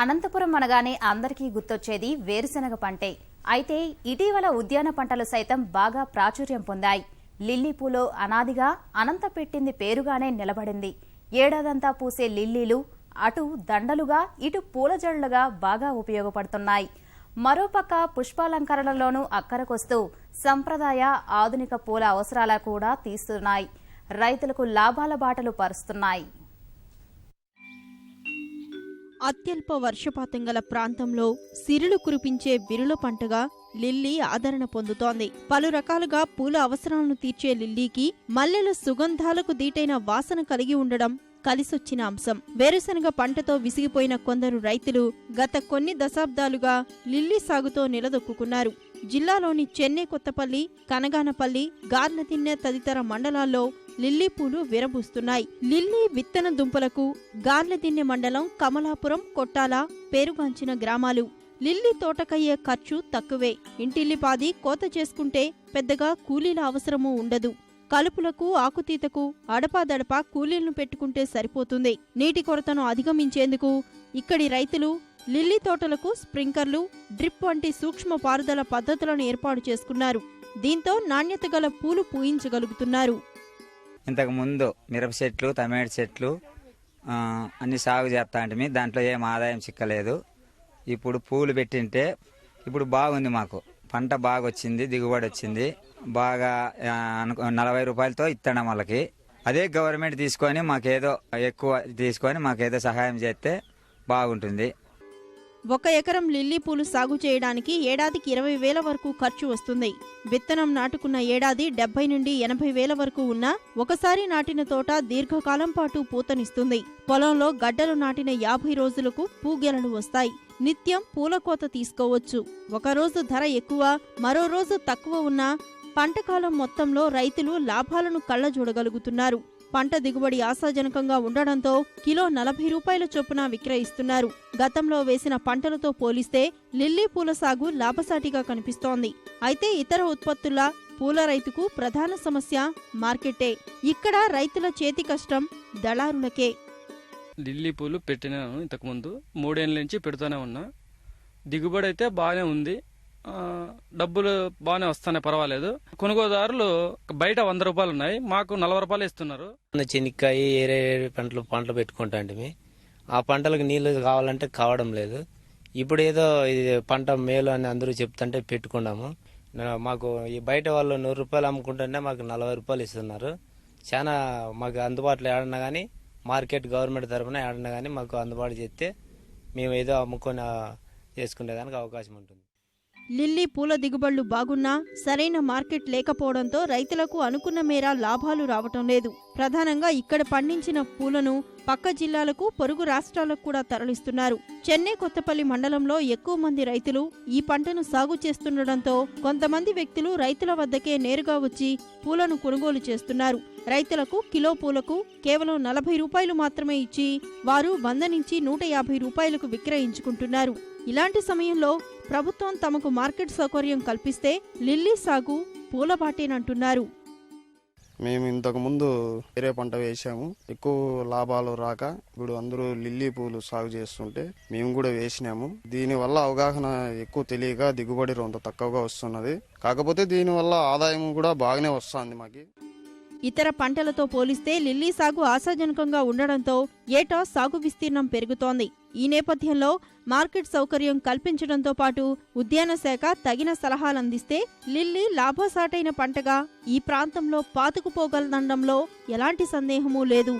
అనంతపురం అనగానే అందరికీ గుర్తొచ్చేది వేరుశనగ పంటే. అయితే ఇటీవల ఉద్యాన పంటలు సైతం బాగా ప్రాచుర్యం పొందాయి. లిల్లీ పూలో అనాదిగా అనంత పెట్టింది పేరుగానే నిలబడింది. ఏడాదంతా పూసే లిల్లీలు అటు దండలుగా ఇటు పూలజడులుగా బాగా ఉపయోగపడుతున్నాయి. మరోపక్క పుష్పాలంకరణలోనూ అక్కరకొస్తూ సంప్రదాయ ఆధునిక పూల అవసరాల కూడా తీస్తున్నాయి. రైతులకు లాభాల బాటలు పరుస్తున్నాయి. అత్యల్ప వర్షపాతం గల ప్రాంతంలో సిరులు కురిపించే విరుల పంటగా లిల్లీ ఆదరణ పొందుతోంది. పలు రకాలుగా పూల అవసరాలను తీర్చే లిల్లీకి మల్లెల సుగంధాలకు దీటైన వాసన కలిగి ఉండడం కలిసొచ్చిన అంశం. వేరుశనగ పంటతో విసిగిపోయిన కొందరు రైతులు గత కొన్ని దశాబ్దాలుగా లిల్లీ సాగుతో నిలదొక్కున్నారు జిల్లాలోని చెన్నై కొత్తపల్లి కనగానపల్లి గార్లతిన్నె తదితర మండలాల్లో లిల్లీ పూలు విరబూస్తున్నాయి. లిల్లీ విత్తన దుంపలకు గార్లదిన్నె మండలం కమలాపురం కొట్టాల పేరుగాంచిన గ్రామాలు. లిల్లీ తోటకయ్యే ఖర్చు తక్కువే. ఇంటిల్లిపాది కోత చేసుకుంటే పెద్దగా కూలీల అవసరమూ ఉండదు. కలుపులకు ఆకుతీతకు అడపాదడపా కూలీలను పెట్టుకుంటే సరిపోతుంది. నీటి కొరతను అధిగమించేందుకు ఇక్కడి రైతులు లిల్లీ తోటలకు స్ప్రింకర్లు డ్రిప్ వంటి సూక్ష్మ పారుదల పద్ధతులను ఏర్పాటు చేసుకున్నారు. దీంతో నాణ్యత గల పూలు పూయించగలుగుతున్నారు. ఇంతకుముందు మిరప చెట్లు టమాటా చెట్లు అన్ని సాగు చేస్తా అంటే దాంట్లో ఏం ఆదాయం చిక్కలేదు. ఇప్పుడు పూలు పెట్టింటే ఇప్పుడు బాగుంది మాకు. పంట బాగా వచ్చింది దిగుబడి వచ్చింది. బాగా నలభై రూపాయలతో ఇస్తాం వాళ్ళకి. అదే గవర్నమెంట్ తీసుకొని మాకేదో ఎక్కువ తీసుకొని మాకేదో సహాయం చేస్తే బాగుంటుంది. ఒక ఎకరం లిల్లీ పూలు సాగు చేయడానికి ఏడాదికి ఇరవై వేల వరకు ఖర్చు వస్తుంది. విత్తనం నాటుకున్న ఏడాది డెబ్బై నుండి ఎనభై వేల వరకు ఉన్నా ఒకసారి నాటిన తోట దీర్ఘకాలం పాటు పూతనిస్తుంది. పొలంలో గడ్డలు నాటిన యాభై రోజులకు పూగెలలు వస్తాయి. నిత్యం పూల కోత తీసుకోవచ్చు. ఒక రోజు ధర ఎక్కువ మరో రోజు తక్కువ ఉన్నా పంటకాలం మొత్తంలో రైతులు లాభాలను కళ్ళజూడగలుగుతున్నారు. పంట దిగుబడి ఆశాజనకంగా ఉండడంతో కిలో నలభై రూపాయల చొప్పున విక్రయిస్తున్నారు. గతంలో వేసిన పంటలతో పోలిస్తే లిల్లీ పూల సాగు లాభసాటిగా కనిపిస్తోంది. అయితే ఇతర ఉత్పత్తుల పూల రైతుకు ప్రధాన సమస్య మార్కెటే. ఇక్కడ రైతుల చేతి కష్టం దళారులకే. లిల్లీ పూలు పెట్టినాను ఇంతకుముందు. మూడేళ్ళ నుంచి పెడుతూనే ఉన్నా. దిగుబడి అయితే బాగానే ఉంది. డబ్బులు బాగానే వస్తున్నాయి పర్వాలేదు. కొనుగోదారులు బయట వంద రూపాయలు ఉన్నాయి మాకు నలభై రూపాయలు ఇస్తున్నారు. చెనిక్కాయ ఏరే పంటలు పంటలు పెట్టుకుంటా అంటే ఆ పంటలకు నీళ్ళు కావాలంటే కావడం లేదు. ఇప్పుడు ఏదో ఇది పంట మేలు అని అందరూ చెప్తుంటే పెట్టుకున్నాము. మాకు ఈ బయట వాళ్ళు నూరు రూపాయలు అమ్ముకుంటుంటే మాకు నలభై రూపాయలు ఇస్తున్నారు. చాలా మాకు అందుబాటులో ఏడన్నా కానీ మార్కెట్ గవర్నమెంట్ తరఫున ఏడన్నా కానీ మాకు అందుబాటు చేస్తే మేము ఏదో అమ్ముకొని చేసుకునేదానికి అవకాశం ఉంటుంది. లిల్లీ పూల దిగుబడులు బాగున్నా సరైన మార్కెట్ లేకపోవడంతో రైతులకు అనుకున్న మేర లాభాలు రావటం లేదు. ప్రధానంగా ఇక్కడ పండించిన పూలను పక్క జిల్లాలకు పొరుగు రాష్ట్రాలకు కూడా తరలిస్తున్నారు. చెన్నై కొత్తపల్లి మండలంలో ఎక్కువ మంది రైతులు ఈ పంటను సాగు చేస్తుండటంతో కొంతమంది వ్యక్తులు రైతుల వద్దకే నేరుగా వచ్చి పూలను కొనుగోలు చేస్తున్నారు. రైతులకు కిలో పూలకు కేవలం నలభై రూపాయలు మాత్రమే ఇచ్చి వారు వంద నుంచి నూట యాభై రూపాయలకు విక్రయించుకుంటున్నారు. ఇలాంటి సమయంలో ప్రభుత్వం తమకు మార్కెట్ సౌకర్యం కల్పిస్తే లిల్లీ సాగు పూలబాటేనంటున్నారు మేము ఇంతకు ముందు వేరే పంట వేసాము ఎక్కువ లాభాలు రాక ఇప్పుడు అందరూ లిల్లీ పూలు సాగు చేస్తుంటే మేము కూడా వేసినాము. దీని వల్ల అవగాహన ఎక్కువ తెలియక దిగుబడి రొంత తక్కువగా వస్తున్నది. కాకపోతే దీని వల్ల ఆదాయం కూడా బాగానే వస్తుంది మాకు. ఇతర పంటలతో పోలిస్తే లిల్లీ సాగు ఆశాజనకంగా ఉండడంతో ఏటా సాగు విస్తీర్ణం పెరుగుతోంది. ఈ నేపథ్యంలో మార్కెట్ సౌకర్యం కల్పించడంతో పాటు ఉద్యాన శాఖ తగిన సలహాలందిస్తే లిల్లీ లాభసాటైన పంటగా ఈ ప్రాంతంలో పాతుకుపోగలదనడంలో ఎలాంటి సందేహమూ లేదు.